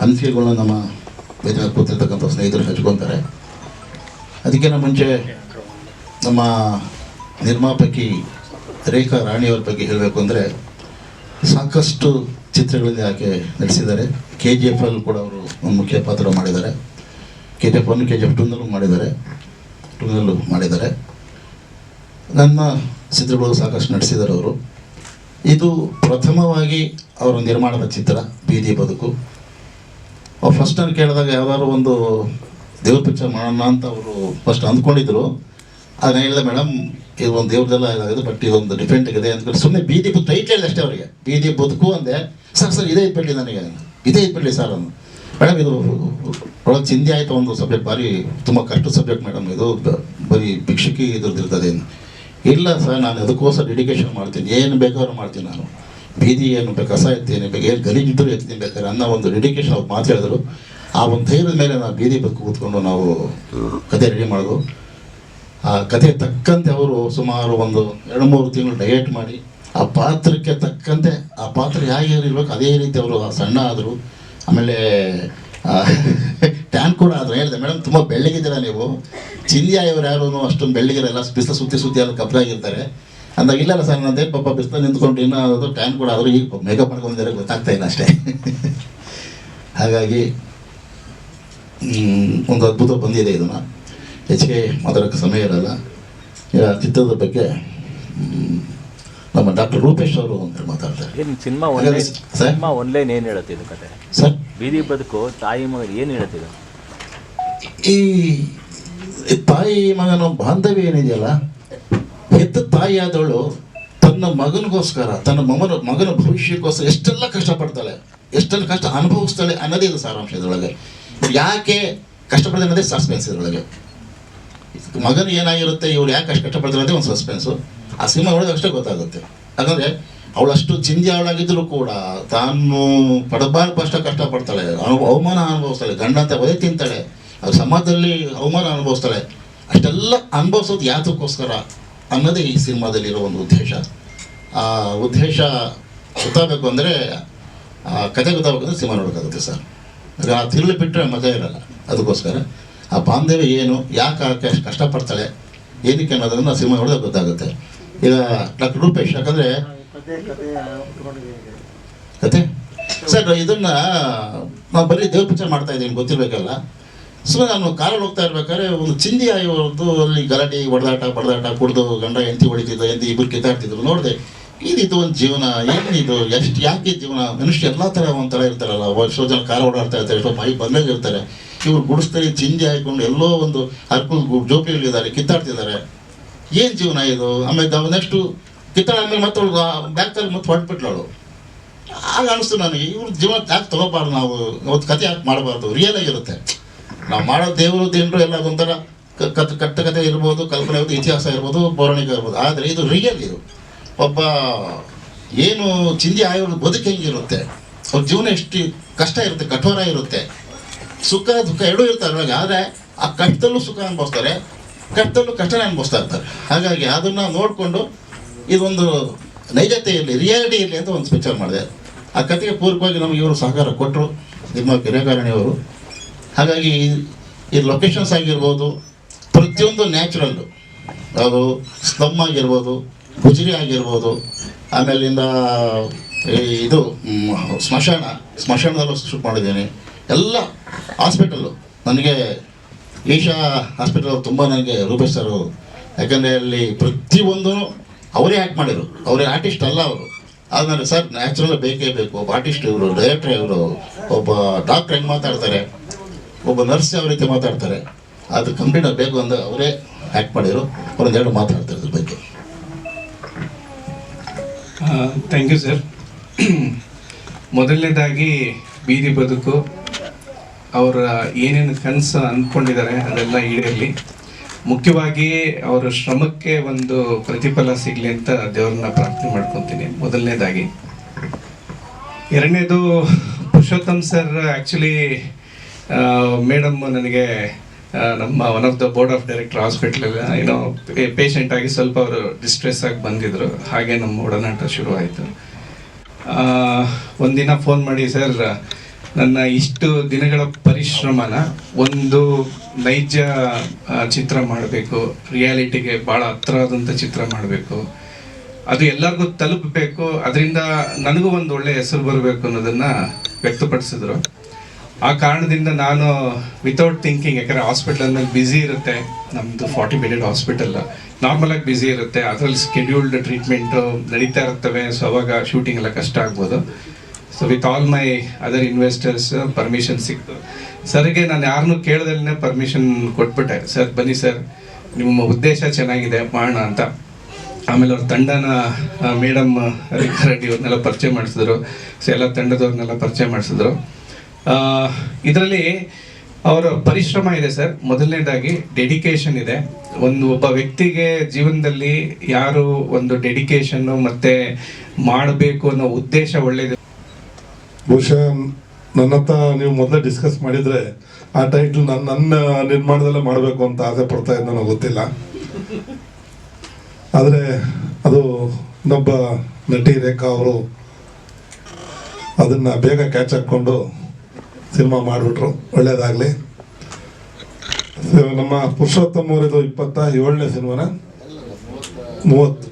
ಅನಿಸಿಕೆಗಳನ್ನ ನಮ್ಮ ವೇದಿಕೆ ಕೂತಿರ್ತಕ್ಕಂಥ ಸ್ನೇಹಿತರು ಹಂಚ್ಕೊತಾರೆ. ಅದಕ್ಕಿಂತ ಮುಂಚೆ ನಮ್ಮ ನಿರ್ಮಾಪಕಿ ರೇಖಾ ರಾಣಿಯವರ ಬಗ್ಗೆ ಹೇಳಬೇಕು ಅಂದರೆ ಸಾಕಷ್ಟು ಚಿತ್ರಗಳಲ್ಲಿ ಆಕೆ ನಡೆಸಿದ್ದಾರೆ ಕೆ ಜಿ ಎಫ್ ಅಲ್ಲಿ ಕೂಡ ಅವರು ಒಂದು ಮುಖ್ಯ ಪಾತ್ರ ಮಾಡಿದ್ದಾರೆ. K G F one, K G F ಟೂನಲ್ಲೂ ಮಾಡಿದ್ದಾರೆ. ಟೂನಲ್ಲೂ ಮಾಡಿದ್ದಾರೆ. ನನ್ನ ಚಿತ್ರಗಳು ಸಾಕಷ್ಟು ನಡೆಸಿದ್ದಾರೆ ಅವರು. ಇದು ಪ್ರಥಮವಾಗಿ ಅವರ ನಿರ್ಮಾಣದ ಚಿತ್ರ, ಬೀದಿ ಬದುಕು. ಅವ್ರು ಫಸ್ಟ್ ನಾನು ಕೇಳಿದಾಗ ಯಾವ್ದಾದ್ರು ಒಂದು ದೇವ್ರ ಪಿಕ್ಚರ್ ಮಾಡೋಣ ಅಂತ ಅವರು ಫಸ್ಟ್ ಅಂದ್ಕೊಂಡಿದ್ರು. ಅದನ್ನ ಹೇಳಿದೆ ಮೇಡಮ್ ಇದು ಒಂದು ದೇವ್ರದೆಲ್ಲ ಇದಾಗಿದೆ ಬಟ್ ಇದೊಂದು ಡಿಫೆಂಟ್ ಇದೆ ಅಂದ್ಕೊಂಡು ಸುಮ್ಮನೆ ಬೀದಿ ಟೈಟ್ ಹೇಳಿದೆ ಅಷ್ಟೇ ಅವರಿಗೆ. ಬೀದಿ ಬದುಕು ಅಂದೆ, ಸರ್ ಸರ್, ಇದೇ ಇದ್ಬಿಡ್ಲಿ ನನಗೆ, ಇದೇ ಇದ್ಬಿಡ್ಲಿ ಸರ್ ಅಂದು. ಮೇಡಮ್ ಇದು ಒಳಗೆ ಚಿಂದಿ ಆಯಿತು ಒಂದು ಸಬ್ಜೆಕ್ಟ್, ಭಾರಿ, ತುಂಬ ಕಷ್ಟ ಸಬ್ಜೆಕ್ಟ್ ಮೇಡಮ್ ಇದು ಬರೀ ಭಿಕ್ಷುಕಿ ಇದ್ರದ್ದು ಇರ್ತದೆ ಇಲ್ಲ ಸರ್, ನಾನು ಅದಕ್ಕೋಸ್ಕರ ಡೆಡಿಕೇಶನ್ ಮಾಡ್ತೀನಿ, ಏನು ಬೇಕಾದ್ರೂ ಮಾಡ್ತೀನಿ ನಾನು. ಬೀದಿ ಏನು ಬೇಕು ಕಸ ಎತ್ತೇನೆ ಬೇಕು ಏನು ಗಲೀಜಿದ್ದರೂ ಎತ್ತೀನಿ ಬೇಕಾದ್ರೆ ಅನ್ನೋ ಒಂದು ಡೆಡಿಕೇಶನ್ ಅವ್ರು ಮಾತು ಹೇಳಿದ್ರು ಆ ಒಂದು ಧೈರ್ಯದ ಮೇಲೆ ನಾವು ಬೀದಿ ಬದುಕು ಕೂತ್ಕೊಂಡು ನಾವು ಕತೆ ರೆಡಿ ಮಾಡೋದು. ಆ ಕತೆ ತಕ್ಕಂತೆ ಅವರು ಸುಮಾರು ಒಂದು ಎರಡು ಮೂರು ತಿಂಗಳು ಡಯೆಟ್ ಮಾಡಿ, ಆ ಪಾತ್ರಕ್ಕೆ ತಕ್ಕಂತೆ, ಆ ಪಾತ್ರ ಹೇಗೆ ಇರಬೇಕು ಅದೇ ರೀತಿ ಅವರು ಸಣ್ಣ ಆದರು. ಆಮೇಲೆ ಟ್ಯಾನ್ ಕೂಡ ಆದರೆ. ಹೇಳಿದೆ ಮೇಡಮ್ ತುಂಬ ಬೆಳ್ಳಗಿದ್ದೀರಾ ನೀವು? ಚಿಂದಿ ಆಯವ್ರು ಯಾರು ಅಷ್ಟೊಂದು ಬೆಳ್ಳಗಿರಲ್ಲ ಬಿಸಿಲು ಸುತ್ತಿ ಸುತ್ತಿ ಎಲ್ಲ ಕಪ್ಪಲಾಗಿರ್ತಾರೆ ಅಂದಾಗ ಇಲ್ಲ ಸರ್ ನನ್ನದೇ ಪಾಪ ಬಿಸಿಲು ನಿಂತ್ಕೊಂಡು ಇನ್ನೂ ಅದು ಟ್ಯಾನ್ ಕೂಡ ಆದರೂ ಈಗ ಮೇಕಪ್ ಮಾಡ್ಕೊಂಡಿದ್ದಾರೆ ಗೊತ್ತಾಗ್ತಾ ಇಲ್ಲ ಅಷ್ಟೇ. ಹಾಗಾಗಿ ಒಂದು ಅದ್ಭುತ ಬಂದಿದೆ ಇದನ್ನು ಹೆಚ್ಚಿಗೆ ಮಾತಾಡೋಕ್ಕೆ ಸಮಯ ಇರಲ್ಲ. ಈಗ ಚಿತ್ರದ ಬಗ್ಗೆ ನಮ್ಮ ಡಾಕ್ಟರ್ ರೂಪೇಶ್ ಅವರು ಅಂತ ಮಾತಾಡ್ತಾರೆ. ಏನು ಸಿನಿಮಾ ಒಂದೇ? ಸಿನಿಮಾ ಆನ್ಲೈನ್ ಏನು ಹೇಳುತ್ತೆ ಇದು ಕತೆ? ಸರ್? ಬೀದಿ ಬದುಕು ತಾಯಿ ಮಗ ಏನು ಹೇಳುತ್ತಿದೆ ಈ ಈ ತಾಯಿ ಮಗನ ಬಾಂಧವ್ಯ ಏನಿದೆಯಲ್ಲ ಹೆತ್ತ ತಾಯಿಯಾದವಳು ತನ್ನ ಮಗನಿಗೋಸ್ಕರ, ತನ್ನ ಮಗನ ಮಗನ ಭವಿಷ್ಯಕ್ಕೋಸ್ಕರ ಎಷ್ಟೆಲ್ಲ ಕಷ್ಟಪಡ್ತಾಳೆ, ಎಷ್ಟೆಲ್ಲ ಕಷ್ಟ ಅನುಭವಿಸ್ತಾಳೆ ಅನ್ನೋದೇ ಇದು ಸಾರಾಂಶ ಇದರೊಳಗೆ. ಯಾಕೆ ಕಷ್ಟಪಡ್ತಾಳೆ ಅನ್ನೋದೇ ಸಸ್ಪೆನ್ಸ್ ಇದರೊಳಗೆ. ಮಗನ ಏನಾಗಿರುತ್ತೆ ಇವ್ರು ಯಾಕೆ ಅಷ್ಟು ಕಷ್ಟಪಡ್ತಾರೆ ಅನ್ನೋದೇ ಒಂದು ಸಸ್ಪೆನ್ಸು ಆ ಸಿನಿಮಾ ಒಳಗೆ ಅಷ್ಟೇ ಗೊತ್ತಾಗುತ್ತೆ. ಯಾಕಂದರೆ ಅವಳಷ್ಟು ಚಿಂದಿ ಅವಳಾಗಿದ್ದರೂ ಕೂಡ ತಾನು ಪಡಬಾರ್ದು ಅಷ್ಟು ಕಷ್ಟಪಡ್ತಾಳೆ, ಅನು, ಅವಮಾನ ಅನುಭವಿಸ್ತಾಳೆ, ಗಂಡ ಅಂತ ಒದೆ ತಿಂತಾಳೆ ಅವ್ರ ಸಮಾಜದಲ್ಲಿ ಅವಮಾನ ಅನುಭವಿಸ್ತಾಳೆ. ಅಷ್ಟೆಲ್ಲ ಅನುಭವಿಸೋದು ಯಾತಕ್ಕೋಸ್ಕರ? ಅನ್ನೋದೇ ಈ ಸಿನಿಮಾದಲ್ಲಿರೋ ಒಂದು ಉದ್ದೇಶ. ಆ ಉದ್ದೇಶ ಗೊತ್ತಾಗಬೇಕು ಅಂದರೆ ಆ ಕತೆ ಗೊತ್ತಾಗಬೇಕಂದ್ರೆ ಸಿನಿಮಾ ನೋಡೋಕ್ಕಾಗುತ್ತೆ ಸರ್. ಆ ತಿರುಳು ಬಿಟ್ಟರೆ ಮಜಾ ಇರಲ್ಲ ಅದಕ್ಕೋಸ್ಕರ. ಆ ಬಾಂಧವ್ಯ ಏನು ಯಾಕೆ ಆಕೆ ಅಷ್ಟು ಕಷ್ಟಪಡ್ತಾಳೆ ಏನಕ್ಕೆ ಅನ್ನೋದನ್ನು ಆ ಸಿನಿಮಾ ನೋಡಿದಾಗ ಗೊತ್ತಾಗುತ್ತೆ. ಈಗ ಡಾಕ್ಟರ್ ರೂಪೇಶ್ ಯಾಕಂದರೆ ಕತೆ ಸರ್ ಇದನ್ನು ನಾವು ಬರೀ ದೇವ್ರ ಪೂಜೆ ಮಾಡ್ತಾ ಇದ್ದೀನಿ ಗೊತ್ತಿರಬೇಕಲ್ಲ. ಸುಮ್ಮನೆ ನಾನು ಕಾರಲ್ಲಿ ಹೋಗ್ತಾ ಇರ್ಬೇಕಾದ್ರೆ ಒಂದು ಚಿಂದಿ ಆಯೋದು ಅಲ್ಲಿ ಗಲಾಟೆ ಹೊಡೆದಾಟ ಬಡದಾಟ, ಕುಡಿದು ಗಂಡ ಎಂತಿ ಹೊಡಿತಿದ್ದ ಎಂತಿ ಇಬ್ಬರು ಕಿತ್ತಾಡ್ತಿದ್ರು, ನೋಡಿದೆ. ಇದಿದು ಒಂದು ಜೀವನ, ಏನಿದು, ಎಷ್ಟು, ಯಾಕೆ ಜೀವನ? ಮನುಷ್ಯ ಎಲ್ಲ ಥರ ಒಂಥರ ಇರ್ತಾರಲ್ಲ ಎಷ್ಟೋ ಜನ ಕಾರ ಓಡಾಡ್ತಾ ಇರ್ತಾರೆ, ಎಷ್ಟೋ ಮೈ ಬಂದಾಗ ಇರ್ತಾರೆ. ಇವ್ರು ಗುಡಿಸ್ತಾರೆ, ಚಿಂದಿ ಹಾಕೊಂಡು ಎಲ್ಲೋ ಒಂದು ಅರ್ಕಲ್ ಜೋಪಿಗಳಿದ್ದಾರೆ ಕಿತ್ತಾಡ್ತಿದ್ದಾರೆ. ಏನು ಜೀವನ ಇದು? ಆಮೇಲೆ ನೆಕ್ಸ್ಟು ಕಿತ್ತಾಡ ಆಮೇಲೆ ಮತ್ತೆ ಬ್ಯಾಗ್ದಲ್ಲಿ ಮತ್ತೆ ಹೊರಟ್ಬಿಟ್ಲು ಅವಳು. ಆಗ ಅನಿಸ್ತು ನನಗೆ, ಇವ್ರ ಜೀವನ ಯಾಕೆ ತಗೋಬಾರ್ದು ನಾವು? ಒಂದು ಕತೆ ಯಾಕೆ ಮಾಡಬಾರ್ದು? ರಿಯಲ್ ಆಗಿರುತ್ತೆ ನಾವು ಮಾಡೋ ದೇವರು ದೇವರು ಎಲ್ಲ ಕ- ಕತ್ ಕಟ್ಟ ಕತೆ ಇರ್ಬೋದು, ಕಲ್ಪನೆ ಇರ್ಬೋದು, ಇತಿಹಾಸ ಇರ್ಬೋದು ಪೌರಾಣಿಕ ಇರ್ಬೋದು. ಆದರೆ ಇದು ರಿಯಲ್ ಇದು. ಒಬ್ಬ ಏನು ಚಿಂದಿ ಆಯೋರು ಬದುಕು ಹೆಂಗಿರುತ್ತೆ ಅವ್ರ ಜೀವನ ಎಷ್ಟು ಕಷ್ಟ ಇರುತ್ತೆ, ಕಠೋರ ಇರುತ್ತೆ. ಸುಖ, ದುಃಖ ಎರಡೂ ಇರ್ತಾರೆ ಒಳಗೆ ಆದರೆ ಆ ಕಷ್ಟದಲ್ಲೂ ಸುಖ ಅನುಭವಿಸ್ತಾರೆ, ಕಷ್ಟದಲ್ಲೂ ಕಷ್ಟನೇ ಅನುಭವಿಸ್ತಾ ಇರ್ತಾರೆ. ಹಾಗಾಗಿ ಅದನ್ನು ನೋಡಿಕೊಂಡು ಇದೊಂದು ನೈಜತೆ ಇರಲಿ ರಿಯಾಲಿಟಿ ಇರಲಿ ಅಂತ ಒಂದು ಪಿಕ್ಚರ್ ಮಾಡಿದೆ. ಆ ಕಥೆಗೆ ಪೂರ್ವಕವಾಗಿ ನಮಗೆ ಇವರು ಸಹಕಾರ ಕೊಟ್ಟರು ನಿಮ್ಮ ಕಿರೇಕಾರಣಿಯವರು ಹಾಗಾಗಿ ಈ- ಲೊಕೇಶನ್ಸ್ ಆಗಿರ್ಬೋದು, ಪ್ರತಿಯೊಂದು ನ್ಯಾಚುರಲ್ಲು ಅದು ಸ್ಲಮ್ ಆಗಿರ್ಬೋದು ಗುಜರಿ ಆಗಿರ್ಬೋದು, ಆಮೇಲಿಂದ ಇದು ಸ್ಮಶಾನ, ಸ್ಮಶಾನದಲ್ಲೂ ಶೂಟ್ ಮಾಡಿದ್ದೀನಿ. ಎಲ್ಲ ಹಾಸ್ಪಿಟಲ್ಲು ನನಗೆ ಈಶಾ ಹಾಸ್ಪಿಟಲ್ ತುಂಬ ನನಗೆ ರೂಪೇಶ್ ಸರ್ ಯಾಕಂದರೆ ಅಲ್ಲಿ ಪ್ರತಿಯೊಂದೂ ಅವರೇ ಆ್ಯಕ್ಟ್ ಮಾಡಿದರು ಅವರೇ ಆರ್ಟಿಸ್ಟ್ ಅಲ್ಲ ಅವರು. ಆದ್ಮೇಲೆ ಸರ್ ನ್ಯಾಚುರಲ್ ಬೇಕೇ ಬೇಕು. ಆರ್ಟಿಸ್ಟ್ ಇವರು ಡೈರೆಕ್ಟ್ರ್ ಇವರು, ಒಬ್ಬ ಡಾಕ್ಟ್ರ್ ಹೆಂಗೆ ಮಾತಾಡ್ತಾರೆ? ಒಬ್ಬ ನರ್ಸ್ ಯಾವ ರೀತಿ ಮಾತಾಡ್ತಾರೆ? ಅದು ಕಂಪ್ಲೀಟ್ ಆಗಬೇಕು ಅಂತ ಅವರೇ ಆ್ಯಕ್ಟ್ ಮಾಡಿದರು. ಒಂದೆರಡು ಮಾತಾಡ್ತಾರೆ ಅದ್ರ ಬಗ್ಗೆ. ಥ್ಯಾಂಕ್ ಯು ಸರ್ ಮೊದಲನೇದಾಗಿ ಬೀದಿ ಬದುಕು, ಅವರ ಏನೇನು ಕನಸು ಅಂದ್ಕೊಂಡಿದ್ದಾರೆ ಅದೆಲ್ಲ ಈಡೇರಲಿ. ಮುಖ್ಯವಾಗಿ ಅವರ ಶ್ರಮಕ್ಕೆ ಒಂದು ಪ್ರತಿಫಲ ಸಿಗಲಿ ಅಂತ ದೇವರನ್ನ ಪ್ರಾರ್ಥನೆ ಮಾಡ್ಕೊತೀನಿ. ಮೊದಲನೇದಾಗಿ. ಎರಡನೇದು ಪುರುಷೋತ್ತಮ್ ಸರ್ ಆ್ಯಕ್ಚುಲಿ ಮೇಡಮ್ ನನಗೆ ನಮ್ಮ one of the board of director hospital ಏನೋ ಪೇಷಂಟ್ ಆಗಿ ಸ್ವಲ್ಪ ಅವರು ಡಿಸ್ಟ್ರೆಸ್ ಆಗಿ ಬಂದಿದ್ರು. ಹಾಗೆ ನಮ್ಮ ಒಡನಾಟ ಶುರುವಾಯಿತು. ಒಂದಿನ ಫೋನ್ ಮಾಡಿ, ಸರ್, ನನ್ನ ಇಷ್ಟು ದಿನಗಳ ಪರಿಶ್ರಮನ ಒಂದು ನೈಜ ಚಿತ್ರ ಮಾಡಬೇಕು. ರಿಯಾಲಿಟಿಗೆ ಭಾಳ ಹತ್ರವಾದಂಥ ಚಿತ್ರ ಮಾಡಬೇಕು. ಅದು ಎಲ್ಲರಿಗೂ ತಲುಪಬೇಕು. ಅದರಿಂದ ನನಗೂ ಒಂದು ಒಳ್ಳೆಯ ಹೆಸರು ಬರಬೇಕು ಅನ್ನೋದನ್ನು ವ್ಯಕ್ತಪಡಿಸಿದ್ರು. ಆ ಕಾರಣದಿಂದ ನಾನು ವಿತೌಟ್ ಥಿಂಕಿಂಗ್ ಯಾಕಂದ್ರೆ ಹಾಸ್ಪಿಟಲ್ ಮೇಲೆ ಬ್ಯುಸಿ ಇರುತ್ತೆ ನಮ್ಮದು ಫಾರ್ಟಿ ಮಿನಿಟ್ ಹಾಸ್ಪಿಟಲ್ ನಾರ್ಮಲ್ ಆಗಿ ಬ್ಯುಸಿ ಇರುತ್ತೆ, ಅದರಲ್ಲಿ ಸ್ಕೆಡ್ಯೂಲ್ಡ್ ಟ್ರೀಟ್ಮೆಂಟು ನಡೀತಾ ಇರ್ತವೆ ಸೊ ಅವಾಗ ಶೂಟಿಂಗ್ ಎಲ್ಲ ಕಷ್ಟ ಆಗ್ಬೋದು. So with all my other investors permission ಸಿಕ್ತು. ಸರ್ಗೆ ನಾನು ಯಾರನ್ನೂ ಕೇಳ್ದಲ್ಲೇ ಪರ್ಮಿಷನ್ ಕೊಟ್ಬಿಟ್ಟೆ. ಸರ್ ಬನ್ನಿ ಸರ್ ನಿಮ್ಮ ಉದ್ದೇಶ ಚೆನ್ನಾಗಿದೆ, ಮಾಡೋಣ ಅಂತ. ಆಮೇಲೆ ಅವ್ರ ತಂಡನ ಮೇಡಮ್ ರೇಖಾ ರೆಡ್ಡಿ ಅವ್ರನ್ನೆಲ್ಲ ಪರಿಚಯ ಮಾಡಿಸಿದ್ರು. ಸೊ ಎಲ್ಲ ತಂಡದವ್ರನ್ನೆಲ್ಲ ಪರಿಚಯ ಮಾಡಿಸಿದ್ರು. ಇದರಲ್ಲಿ ಅವರ ಪರಿಶ್ರಮ ಇದೆ ಸರ್. ಮೊದಲನೇದಾಗಿ ಡೆಡಿಕೇಶನ್ ಇದೆ. ಒಂದು ಒಬ್ಬ ವ್ಯಕ್ತಿಗೆ ಜೀವನದಲ್ಲಿ ಯಾರು ಒಂದು ಡೆಡಿಕೇಶನ್ ಮತ್ತೆ ಮಾಡಬೇಕು ಅನ್ನೋ ಉದ್ದೇಶ ಒಳ್ಳೇದು. ಬಹುಶಃ ನನ್ನ ಹತ್ರ ನೀವು ಮೊದಲೇ ಡಿಸ್ಕಸ್ ಮಾಡಿದ್ರೆ ಆ ಟೈಟ್ಲ್ ನನ್ನ ನನ್ನ ನಿರ್ಮಾಣದಲ್ಲೇ ಮಾಡಬೇಕು ಅಂತ ಆಸೆ ಪಡ್ತಾ ಇದ್ದ ನನಗೆ ಗೊತ್ತಿಲ್ಲ. ಆದರೆ ಅದು ಇನ್ನೊಬ್ಬ ನಟಿ ರೇಖಾ ಅವರು ಅದನ್ನು ಬೇಗ ಕ್ಯಾಚ್ ಹಾಕ್ಕೊಂಡು ಸಿನಿಮಾ ಮಾಡಿಬಿಟ್ರು. ಒಳ್ಳೇದಾಗಲಿ. ನಮ್ಮ ಪುರುಷೋತ್ತಮವರಿದು ಇಪ್ಪತ್ತ ಏಳನೇ ಸಿನಿಮಾನ? ಮೂವತ್ತು,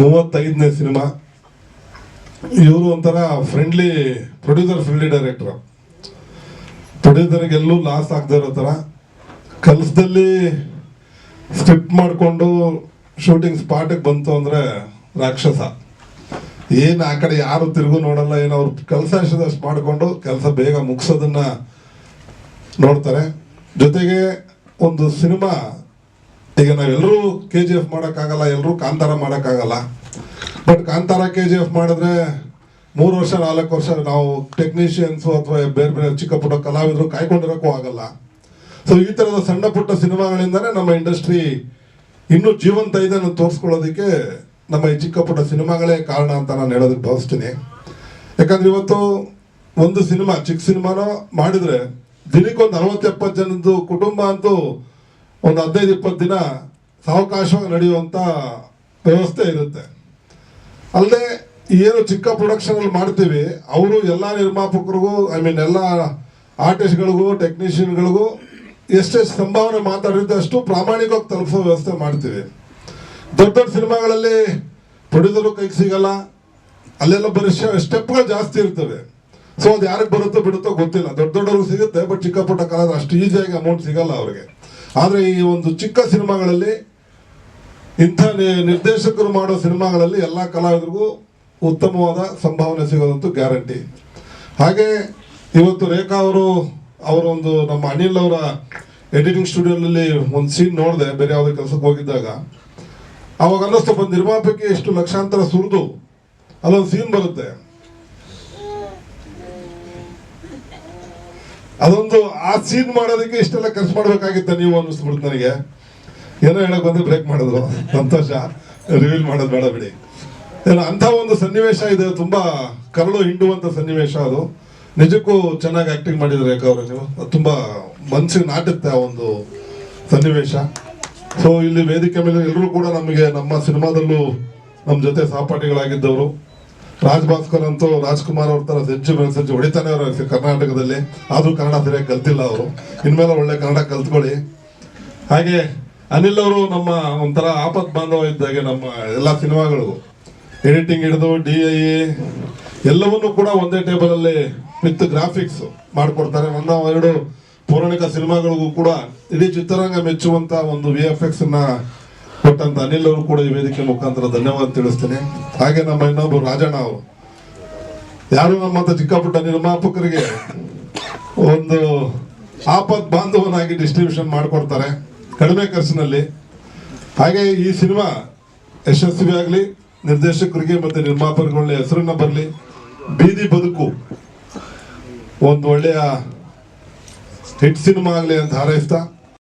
ಮೂವತ್ತೈದನೇ ಸಿನಿಮಾ. ಇವರು ಒಂಥರ ಫ್ರೆಂಡ್ಲಿ ಪ್ರೊಡ್ಯೂಸರ್ ಫ್ರೆಂಡ್ಲಿ ಡೈರೆಕ್ಟರ್ ಪ್ರೊಡ್ಯೂಸರ್ಗೆಲ್ಲೂ ಲಾಸ್ ಆಗದೆ ಇರೋ ಥರ. ಕಲಸದಲ್ಲಿ ಸ್ಕ್ರಿಪ್ಟ್ ಮಾಡಿಕೊಂಡು ಶೂಟಿಂಗ್ ಸ್ಪಾಟಿಗೆ ಬಂತು ಅಂದರೆ ರಾಕ್ಷಸ. ಏನು ಆ ಕಡೆ ಯಾರು ತಿರುಗು ನೋಡಲ್ಲ, ಏನು ಅವ್ರು ಕೆಲಸ ಎಷ್ಟದಷ್ಟು ಮಾಡಿಕೊಂಡು ಕೆಲಸ ಬೇಗ ಮುಗಿಸೋದನ್ನ ನೋಡ್ತಾರೆ. ಜೊತೆಗೆ ಒಂದು ಸಿನಿಮಾ, ಈಗ ನಾವೆಲ್ಲರೂ ಕೆ ಜಿ ಎಫ್ ಮಾಡೋಕ್ಕಾಗಲ್ಲ ಎಲ್ಲರೂ ಕಾಂತಾರ ಮಾಡೋಕ್ಕಾಗಲ್ಲ. But Kantara K G F ಮಾಡಿದ್ರೆ ಮೂರು ವರ್ಷ, ನಾಲ್ಕು ವರ್ಷ ನಾವು ಟೆಕ್ನಿಷಿಯನ್ಸು ಅಥವಾ ಬೇರೆ ಬೇರೆ ಚಿಕ್ಕ ಪುಟ್ಟ ಕಲಾವಿದರು ಕಾಯ್ಕೊಂಡಿರೋಕ್ಕೂ ಆಗಲ್ಲ. ಸೊ ಈ ಥರದ ಸಣ್ಣ ಪುಟ್ಟ ಸಿನಿಮಾಗಳಿಂದನೇ ನಮ್ಮ ಇಂಡಸ್ಟ್ರಿ ಇನ್ನೂ ಜೀವಂತ ಇದೆ ತೋರಿಸ್ಕೊಳ್ಳೋದಕ್ಕೆ ನಮ್ಮ ಈ ಚಿಕ್ಕ ಪುಟ್ಟ ಸಿನಿಮಾಗಳೇ ಕಾರಣ ಅಂತ ನಾನು ಹೇಳೋದಕ್ಕೆ ಭಾವಿಸ್ತೀನಿ. ಯಾಕಂದ್ರೆ ಇವತ್ತು ಒಂದು ಸಿನಿಮಾ, ಚಿಕ್ಕ ಸಿನಿಮಾನೋ ಮಾಡಿದ್ರೆ ದಿನಕ್ಕೊಂದು ಅರವತ್ತು ಎಪ್ಪತ್ತು ಜನದ್ದು ಕುಟುಂಬ ಅಂತೂ ಒಂದು ಹದಿನೈದು, ಇಪ್ಪತ್ತು ದಿನ ಸಾವಕಾಶವಾಗಿ ನಡೆಯುವಂಥ ವ್ಯವಸ್ಥೆ ಇರುತ್ತೆ. ಅಲ್ಲದೆ ಏನು ಚಿಕ್ಕ ಪ್ರೊಡಕ್ಷನ್ ಅಲ್ಲಿ ಮಾಡ್ತೀವಿ, ಅವರು ಎಲ್ಲ ನಿರ್ಮಾಪಕರಿಗೂ, ಐ ಮೀನ್ ಎಲ್ಲ ಆರ್ಟಿಸ್ಟ್ಗಳಿಗೂ, ಟೆಕ್ನಿಷಿಯನ್ಗಳಿಗೂ ಎಷ್ಟೆಷ್ಟು ಸಂಭಾವನೆ ಮಾತಾಡಿದ್ರೆ ಅಷ್ಟು ಪ್ರಾಮಾಣಿಕವಾಗಿ ತಲುಪೋ ವ್ಯವಸ್ಥೆ ಮಾಡ್ತೀವಿ. ದೊಡ್ಡ ದೊಡ್ಡ ಸಿನಿಮಾಗಳಲ್ಲಿ ಪ್ರೊಡ್ಯೂಸರು ಕೈಗೆ ಸಿಗಲ್ಲ. ಅಲ್ಲೆಲ್ಲ ಬರೀ ಸ್ಟೆಪ್ಗಳು ಜಾಸ್ತಿ ಇರ್ತವೆ. ಸೊ ಅದು ಯಾರಿಗೆ ಬರುತ್ತೋ ಬಿಡುತ್ತೋ ಗೊತ್ತಿಲ್ಲ. ದೊಡ್ಡ ದೊಡ್ಡವ್ರಿಗೆ ಸಿಗುತ್ತೆ ಬಟ್ ಚಿಕ್ಕ ಪುಟ್ಟ ಕಾಲದ ಅಷ್ಟು ಈಸಿಯಾಗಿ ಅಮೌಂಟ್ ಸಿಗಲ್ಲ ಅವ್ರಿಗೆ. ಆದರೆ ಈ ಒಂದು ಚಿಕ್ಕ ಸಿನಿಮಾಗಳಲ್ಲಿ ಇಂಥ ನಿರ್ದೇಶಕರು ಮಾಡೋ ಸಿನಿಮಾಗಳಲ್ಲಿ ಎಲ್ಲ ಕಲಾವಿದರಿಗೂ ಉತ್ತಮವಾದ ಸಂಭಾವನೆ ಸಿಗೋದಂತೂ ಗ್ಯಾರಂಟಿ. ಹಾಗೆ ಇವತ್ತು ರೇಖಾ ಅವರು, ಅವರ ಒಂದು ನಮ್ಮ ಅನಿಲ್ ಅವರ ಎಡಿಟಿಂಗ್ ಸ್ಟುಡಿಯೋನಲ್ಲಿ ಒಂದು ಸೀನ್ ನೋಡಿದೆ, ಬೇರೆ ಯಾವುದೇ ಕೆಲಸಕ್ಕೆ ಹೋಗಿದ್ದಾಗ. ಅವಾಗ ಅನ್ನಿಸ್ತು ಒಂದು ನಿರ್ಮಾಪಕಿ ಎಷ್ಟು ಲಕ್ಷಾಂತರ ಸುರಿದು ಅಲ್ಲೊಂದು ಸೀನ್ ಬರುತ್ತೆ. ಅದೊಂದು ಆ ಸೀನ್ ಮಾಡೋದಕ್ಕೆ ಇಷ್ಟೆಲ್ಲ ಖರ್ಚು ಮಾಡ್ಬೇಕಾಗಿತ್ತ ನೀವು ಅನ್ನಿಸ್ಬಿಡ್ತು ನನಗೆ. ಏನೋ ಹೇಳಕ್ ಬಂದ್ರೆ ಬ್ರೇಕ್ ಮಾಡಿದ್ರು ಸಂತೋಷ. ರಿವೀಲ್ ಮಾಡೋದು ಬೇಡ ಬಿಡಿ. ಏನೋ ಅಂಥ ಒಂದು ಸನ್ನಿವೇಶ ಇದೆ. ತುಂಬಾ ಕರಳು ಹಿಂಡುವಂತ ಸನ್ನಿವೇಶ ಅದು. ನಿಜಕ್ಕೂ ಚೆನ್ನಾಗಿ ಆಕ್ಟಿಂಗ್ ಮಾಡಿದ್ರು ರೇಖಾ ಅವರು ನೀವು. ಅದು ತುಂಬಾ ಮನ್ಸಿಗೆ ನಾಟುತ್ತೆ ಆ ಒಂದು ಸನ್ನಿವೇಶ. ಸೊ ಇಲ್ಲಿ ವೇದಿಕೆ ಮೇಲೆ ಎಲ್ಲರೂ ಕೂಡ ನಮಗೆ ನಮ್ಮ ಸಿನಿಮಾದಲ್ಲೂ ನಮ್ಮ ಜೊತೆ ಸಹಪಾಠಿಗಳಾಗಿದ್ದವರು. ರಾಜ್ ಭಾಸ್ಕರ್ ಅಂತೂ ರಾಜ್ಕುಮಾರ್ ಅವ್ರ ತರ ಸೆಂಚು ಮೇಲೆ ಸೆಂಚು ಹೊಡಿತಾನೆ ಅವರು ಕರ್ನಾಟಕದಲ್ಲಿ. ಆದ್ರೂ ಕನ್ನಡ ಸರಿಯಾಗಿ ಕಲ್ತಿಲ್ಲ ಅವರು. ಇನ್ಮೇಲೆ ಒಳ್ಳೆ ಕನ್ನಡ ಕಲ್ತ್ಕೊಳ್ಳಿ. ಹಾಗೆ ಅನಿಲ್ ಅವರು ನಮ್ಮ ಒಂಥರ ಆಪತ್ ಬಾಂಧವ ಇದ್ದಾಗೆ ನಮ್ಮ ಎಲ್ಲ ಸಿನಿಮಾಗಳಿಗೂ ಎಡಿಟಿಂಗ್ ಹಿಡಿದು, ಡಿ ಐ ಎಲ್ಲವನ್ನೂ ಕೂಡ ಒಂದೇ ಟೇಬಲ್ ಅಲ್ಲಿ ವಿತ್ ಗ್ರಾಫಿಕ್ಸ್ ಮಾಡಿಕೊಡ್ತಾರೆ. ನನ್ನ ಎರಡು ಪೌರಾಣಿಕ ಸಿನಿಮಾಗಳಿಗೂ ಕೂಡ ಇಡೀ ಚಿತ್ರರಂಗ ಮೆಚ್ಚುವಂತ ಒಂದು ವಿ ಎಫ್ ಎಕ್ಸ್ನ ಕೊಟ್ಟಂತ ಅನಿಲ್ ಅವರು ಕೂಡ ಈ ವೇದಿಕೆ ಮುಖಾಂತರ ಧನ್ಯವಾದ ತಿಳಿಸ್ತೇನೆ. ಹಾಗೆ ನಮ್ಮ ಇನ್ನೊಬ್ಬರು ರಾಜಣ್ಣ ಅವರು. ಯಾರು ನಮ್ಮಂತ ಚಿಕ್ಕ ಪುಟ್ಟ ನಿರ್ಮಾಪಕರಿಗೆ ಒಂದು ಆಪತ್ ಬಾಂಧವನಾಗಿ ಡಿಸ್ಟ್ರಿಬ್ಯೂಷನ್ ಮಾಡಿಕೊಡ್ತಾರೆ. ಕಡಿಮೆ ಖರ್ಚಿನಲ್ಲಿ. ಹಾಗೆ ಈ ಸಿನಿಮಾ ಯಶಸ್ವಿ ಆಗಲಿ, ನಿರ್ದೇಶಕರಿಗೆ ಮತ್ತೆ ನಿರ್ಮಾಪಕರುಗಳ ಹೆಸರನ್ನ ಬರಲಿ, ಬೀದಿ ಬದುಕು. ಒಂದು ಒಳ್ಳೆಯ ಹಿಟ್ ಸಿನಿಮಾ ಆಗಲಿ ಅಂತ ಹಾರೈಸ್ತಾ